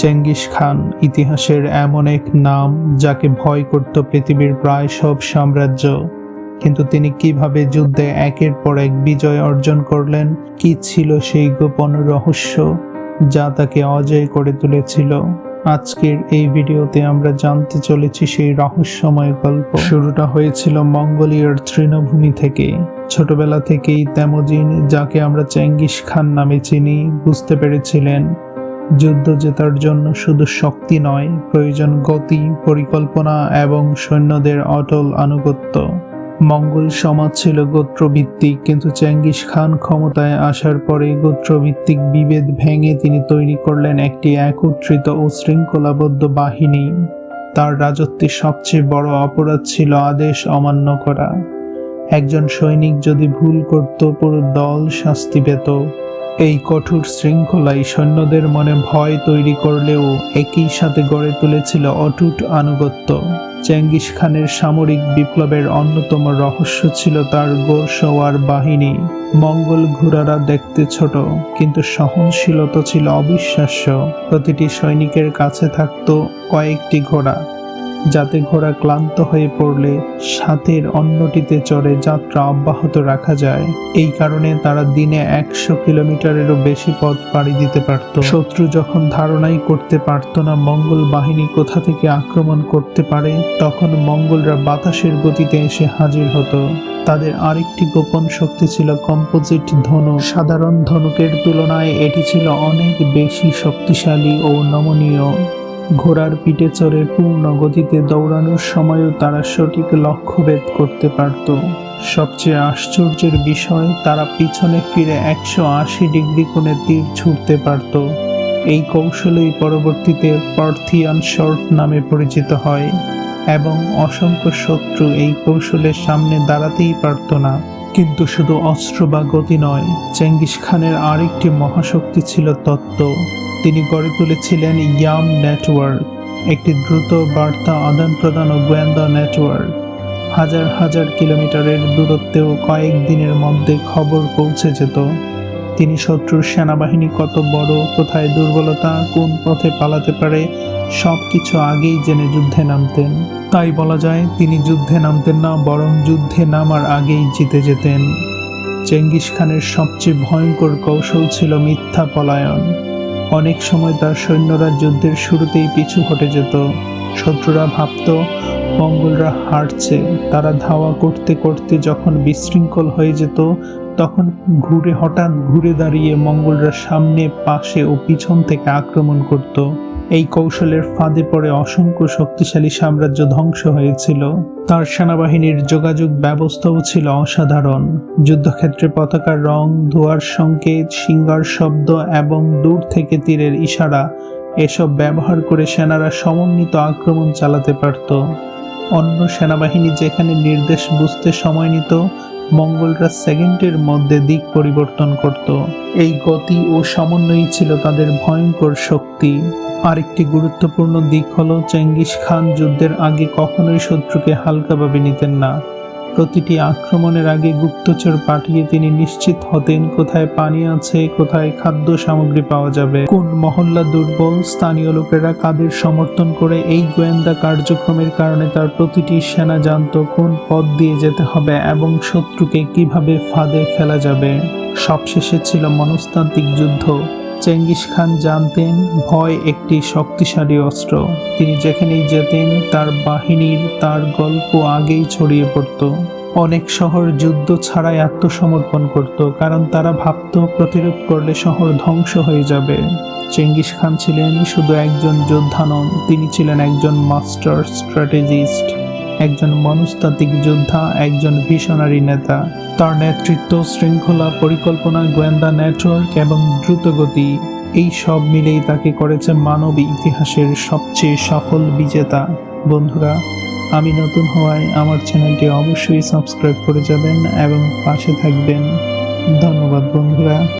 Genghis Khan ইতিহাসের এমন এক নাম যাকে ভয় করত পৃথিবীর প্রায় সব সাম্রাজ্য। কিন্তু তিনি কীভাবে যুদ্ধে একের পর এক বিজয় অর্জন করলেন, কি ছিল সেই গোপন রহস্য, যা তাকে অজয় করে তুলেছিল? আজকের এই ভিডিওতে আমরা জানতে চলেছি সেই রহস্যময় গল্প। শুরুটা হয়েছিল মঙ্গোলিয়ার তৃণভূমি থেকে। ছোটবেলা থেকেই তেমজিন, যাকে আমরা চেঙ্গিস খান নামে চিনি, বুঝতে পেরেছিলেন যুদ্ধ জেতার জন্য শুধু শক্তি নয়, প্রয়োজন গতি, পরিকল্পনা এবং সৈন্যদের অটল আনুগত্য। মঙ্গল সমাজ ছিল গোত্রভিত্তিক, কিন্তু চেঙ্গিস খান ক্ষমতায় আসার পরে গোত্রভিত্তিক বিভেদ ভেঙে তিনি তৈরি করলেন একটি একত্রিত ও শৃঙ্খলাবদ্ধ বাহিনী। তার রাজত্বের সবচেয়ে বড় অপরাধ ছিল আদেশ অমান্য করা। একজন সৈনিক যদি ভুল করত, পুরো দল শাস্তি পেত। এই কঠোর শৃঙ্খলাই সৈন্যদের মনে ভয় তৈরি করলেও একই সাথে গড়ে তুলেছিল অটুট আনুগত্য। চেঙ্গিস খানের সামরিক বিপ্লবের অন্যতম রহস্য ছিল তার গোরসওয়ার বাহিনী। মঙ্গল ঘোড়ারা দেখতে ছোট, কিন্তু সহনশীলতা ছিল অবিশ্বাস্য। প্রতিটি সৈনিকের কাছে থাকত কয়েকটি ঘোড়া। যাতে ঘোড়া ক্লান্ত হয়ে পড়লে সাথের অন্যটিতে চড়ে যাত্রা অব্যাহত রাখা যায়। এই কারণে তারা দিনে একশো কিলোমিটারেরও বেশি পথ পাড়ি দিতে পারত। শত্রু যখন ধারণাই করতে পারত না মঙ্গল বাহিনী কোথা থেকে আক্রমণ করতে পারে, তখন মঙ্গলরা বাতাসের গতিতে এসে হাজির হতো। তাদের আরেকটি গোপন শক্তি ছিল কম্পোজিট ধনুক। সাধারণ ধনুকের তুলনায় এটি ছিল অনেক বেশি শক্তিশালী ও নমনীয়। ঘোড়ার পিঠে চড়ে পূর্ণ গতিতে দৌড়ানোর সময়ও তারা সঠিক লক্ষ্যভেদ করতে পারত। সবচেয়ে আশ্চর্যের বিষয়, তারা পিছনে ফিরে একশো আশি ডিগ্রি কোণে তীর ছুটতে পারত। এই কৌশলই পরবর্তীতে পার্থিয়ান শর্ট নামে পরিচিত হয় এবং অসংখ্য শত্রু এই কৌশলের সামনে দাঁড়াতেই পারত না। কিন্তু শুধু অস্ত্র বা গতি নয়, চেঙ্গিস খানের আরেকটি মহাশক্তি ছিল তত্ত্ব। তিনি গড়ে তুলেছিলেন ইয়াম নেটওয়ার্ক, একটি দ্রুত বার্তা আদান প্রদান ও গোয়েন্দা নেটওয়ার্ক। হাজার হাজার কিলোমিটারের দূরত্বেও কয়েক দিনের মধ্যে খবর পৌঁছে যেত। তিনি শত্রুর সেনাবাহিনী কত বড়, কোথায় দুর্বলতা, কোন পথে পালাতে পারে সব কিছু আগেই জেনে যুদ্ধে নামতেন। তাই বলা যায়, তিনি যুদ্ধে নামতেন না, বরং যুদ্ধে নামার আগেই জিতে যেতেন। চেঙ্গিস খানের সবচেয়ে ভয়ঙ্কর কৌশল ছিল মিথ্যা পলায়ন। অনেক সময় তার সৈন্যরা যুদ্ধের শুরুতেই পিছু হটে যেত। শত্রুরা ভাবত, মঙ্গলরা হারছে। তারা ধাওয়া করতে করতে যখন বিশৃঙ্খল হয়ে যেত, তখন ঘুরে হঠাৎ ঘুরে দাঁড়িয়ে মঙ্গলরা সামনে, পাশে ও পিছন থেকে আক্রমণ করত। এই কৌশলের ফাঁদে পড়ে অসংখ্য শক্তিশালী সাম্রাজ্য ধ্বংস হয়েছিল। তার সেনাবাহিনীর যোগাযোগ ব্যবস্থাও ছিল অসাধারণ। যুদ্ধক্ষেত্রে পতাকার রং, ধোয়ার সংকেত, সিঙ্গার শব্দ এবং দূর থেকে তীরের ইশারা এসব ব্যবহার করে সেনারা সমন্বিত আক্রমণ চালাতে পারত। অন্য সেনাবাহিনী যেখানে নির্দেশ বুঝতে সময় নিত, মঙ্গলরা সেকেন্ডের মধ্যে দিক পরিবর্তন করত। এই গতি ও সমন্বয়ই ছিল তাদের ভয়ঙ্কর শক্তি। আরেকটি গুরুত্বপূর্ণ দিক হলো, চেঙ্গিস খান যুদ্ধের আগে কখনোই শত্রুকে হালকাভাবে নিতেন না। প্রতিটি আক্রমণের আগে গুপ্তচর পাঠিয়ে তিনি নিশ্চিত হতেন কোথায় পানি আছে, কোথায় খাদ্য সামগ্রী পাওয়া যাবে, কোন মহল্লা দুর্বল, স্থানীয় লোকেরা কাদের সমর্থন করে এই গোয়েন্দা কার্যক্রমের কারণে তার প্রতিটি সেনা জানত কোন পথ দিয়ে যেতে হবে এবং শত্রুকে কীভাবে ফাঁদে ফেলা যাবে। সবশেষে ছিল মনস্তান্ত্রিক যুদ্ধ। চেঙ্গিস খান জানতেন, ভয় একটি শক্তিশালী অস্ত্র। তিনি যেখানেই যেতেন, তার বাহিনীর তার গল্প আগেই ছড়িয়ে পড়ত। অনেক শহর যুদ্ধ ছাড়াই আত্মসমর্পণ করত, কারণ তারা ভাবত, প্রতিরোধ করলে শহর ধ্বংস হয়ে যাবে। চেঙ্গিস খান ছিলেন শুধু একজন যোদ্ধা নন, তিনি ছিলেন একজন মাস্টার স্ট্র্যাটেজিস্ট। একজন মনস্তাত্ত্বিক যোদ্ধা, একজন ভিশনারি নেতা। তার নেতৃত্ব শৃঙ্খলা পরিকল্পনা, গোয়েন্দা নেটওয়ার্ক এবং দ্রুতগতি, এই সব মিলেই তাকে করেছে মানব ইতিহাসের সবচেয়ে সফল বিজেতা। বন্ধুরা, আমি নতুন হওয়ায় আমার চ্যানেলটি অবশ্যই সাবস্ক্রাইব করে যাবেন এবং পাশে থাকবেন। ধন্যবাদ, বন্ধুরা।